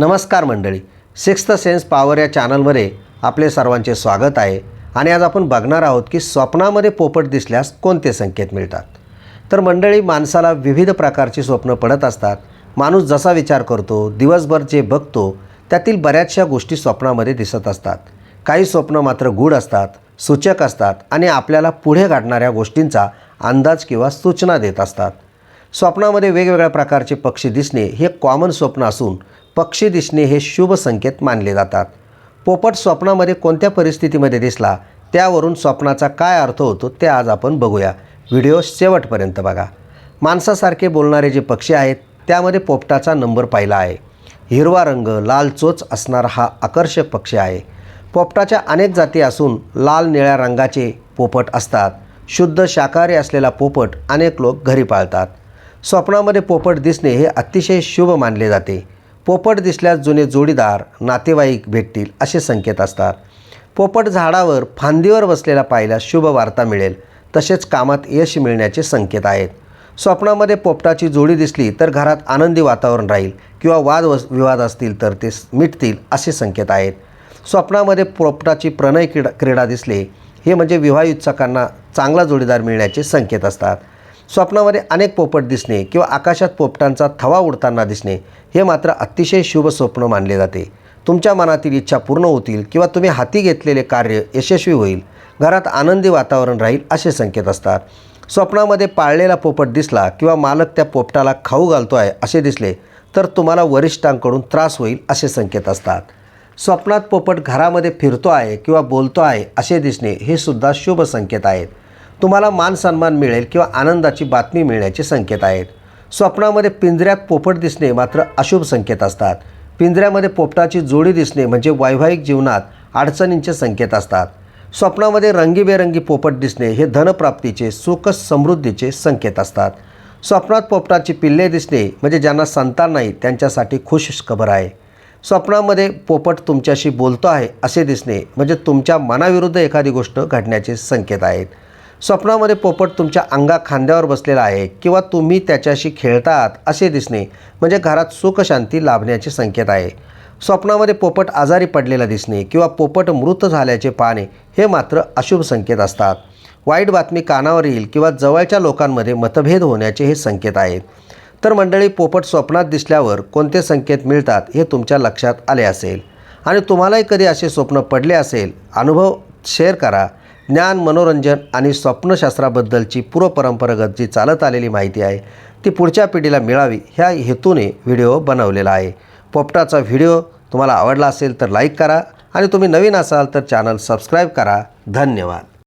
नमस्कार मंडळी. Sixth sense power या चॅनलमध्ये आपले सर्वांचे स्वागत आहे. आणि आज आपण बघणार आहोत की स्वप्नामध्ये पोपट दिसल्यास कोणते संकेत मिळतात? तर मंडळी माणसाला विविध प्रकारची स्वप्न पडत असतात. माणूस जसा विचार करतो दिवसभर जे बघतो त्यातील बऱ्याचशा गोष्टी स्वप्नामध्ये दिसत असतात. काही स्वप्न मात्र गूढ असतात सूचक असतात आणि आपल्याला पुढे गाठणाऱ्या गोष्टींचा अंदाज किंवा सूचना देत असतात. स्वप्नामध्ये वेगवेगळ्या प्रकारचे पक्षी दिसणे हे कॉमन स्वप्न असून पक्षी दिसणे हे शुभ संकेत मानले जातात. पोपट स्वप्नामध्ये कोणत्या परिस्थितीमध्ये दिसला त्यावरून स्वप्नाचा काय अर्थ होतो ते आज आपण बघूया. व्हिडिओ शेवटपर्यंत बघा. माणसासारखे बोलणारे जे पक्षी आहेत त्यामध्ये पोपटाचा नंबर पहिला आहे. हिरवा रंग लाल चोच असणारा हा आकर्षक पक्षी आहे. पोपटाच्या अनेक जाती असून लाल निळ्या रंगाचे पोपट असतात. शुद्ध शाकाहारी असलेला पोपट अनेक लोक घरी पाळतात. स्वप्नामध्ये पोपट दिसणे हे अतिशय शुभ मानले जाते. पोपट दिसल्यास जुने जोडीदार नातेवाईक भेटतील असे संकेत असतात. पोपट झाडावर फांदीवर बसलेला पाहिल्यास शुभ वार्ता मिळेल. तसेच कामात यश मिळण्याचे संकेत आहेत. स्वप्नामध्ये पोपटाची जोडी दिसली तर घरात आनंदी वातावरण राहील किंवा वाद वस विवाद असतील तर ते मिटतील असे संकेत आहेत. स्वप्नामध्ये पोपटाची प्रणय क्रीडा क्रीडा दिसले. हे म्हणजे विवाहयुत्सकांना चांगला जोडीदार मिळण्याचे संकेत असतात. स्वप्नामध्ये अनेक पोपट दिसणे किंवा आकाशात पोपटांचा थवा उडताना दिसणे हे मात्र अतिशय शुभ स्वप्न मानले जाते. तुमच्या मनातील इच्छा पूर्ण होतील किंवा तुम्ही हाती घेतलेले कार्य यशस्वी होईल. घरात आनंदी वातावरण राहील असे संकेत असतात. स्वप्नामध्ये पाळलेला पोपट दिसला किंवा मालक त्या पोपटाला खाऊ घालतो आहे असे दिसले तर तुम्हाला वरिष्ठांकडून त्रास होईल असे संकेत असतात. स्वप्नात पोपट घरामध्ये फिरतो आहे किंवा बोलतो आहे असे दिसणे हे सुद्धा शुभ संकेत आहेत. तुम्हाला मान सन्मान मिळेल किंवा आनंदाची बातमी मिळण्याचे संकेत आहेत. स्वप्नामध्ये पिंजऱ्यात पोपट दिसणे मात्र अशुभ संकेत असतात. पिंजऱ्यामध्ये पोपटाची जोडी दिसणे म्हणजे वैवाहिक जीवनात अडचणींचे संकेत असतात. स्वप्नामध्ये रंगीबेरंगी पोपट दिसणे हे धनप्राप्तीचे सुख समृद्धीचे संकेत असतात. स्वप्नात पोपटाची पिल्ले दिसणे म्हणजे ज्यांना संतान नाही त्यांच्यासाठी खुश खबर आहे. स्वप्नामध्ये पोपट तुमच्याशी बोलतो आहे असे दिसणे म्हणजे तुमच्या मनाविरुद्ध एखादी गोष्ट घडण्याचे संकेत आहेत. स्वप्नामध्ये पोपट तुमच्या अंगा खांद्यावर बसलेला आहे किंवा तुम्ही त्याच्याशी खेळतात असे दिसणे म्हणजे घरात सुखशांती लाभण्याचे संकेत आहे. स्वप्नामध्ये पोपट आजारी पडलेला दिसणे किंवा पोपट मृत झाल्याचे पाहणे हे मात्र अशुभ संकेत असतात. वाईट बातमी कानावर येईल किंवा जवळच्या लोकांमध्ये मतभेद होण्याचे हे संकेत आहेत. तर मंडळी पोपट स्वप्नात दिसल्यावर कोणते संकेत मिळतात हे तुमच्या लक्षात आले असेल. आणि तुम्हालाही कधी असे स्वप्न पडले असेल अनुभव शेअर करा. ज्ञान मनोरंजन आणि स्वप्नशास्त्राबद्दलची पूर्वपरंपरागत जी चालत आलेली माहिती आहे ती पुढच्या पिढीला मिळावी ह्या हेतूने व्हिडिओ बनवलेला आहे. पोपटाचा व्हिडिओ तुम्हाला आवडला असेल तर लाईक करा आणि तुम्ही नवीन असाल तर चॅनल सबस्क्राईब करा. धन्यवाद.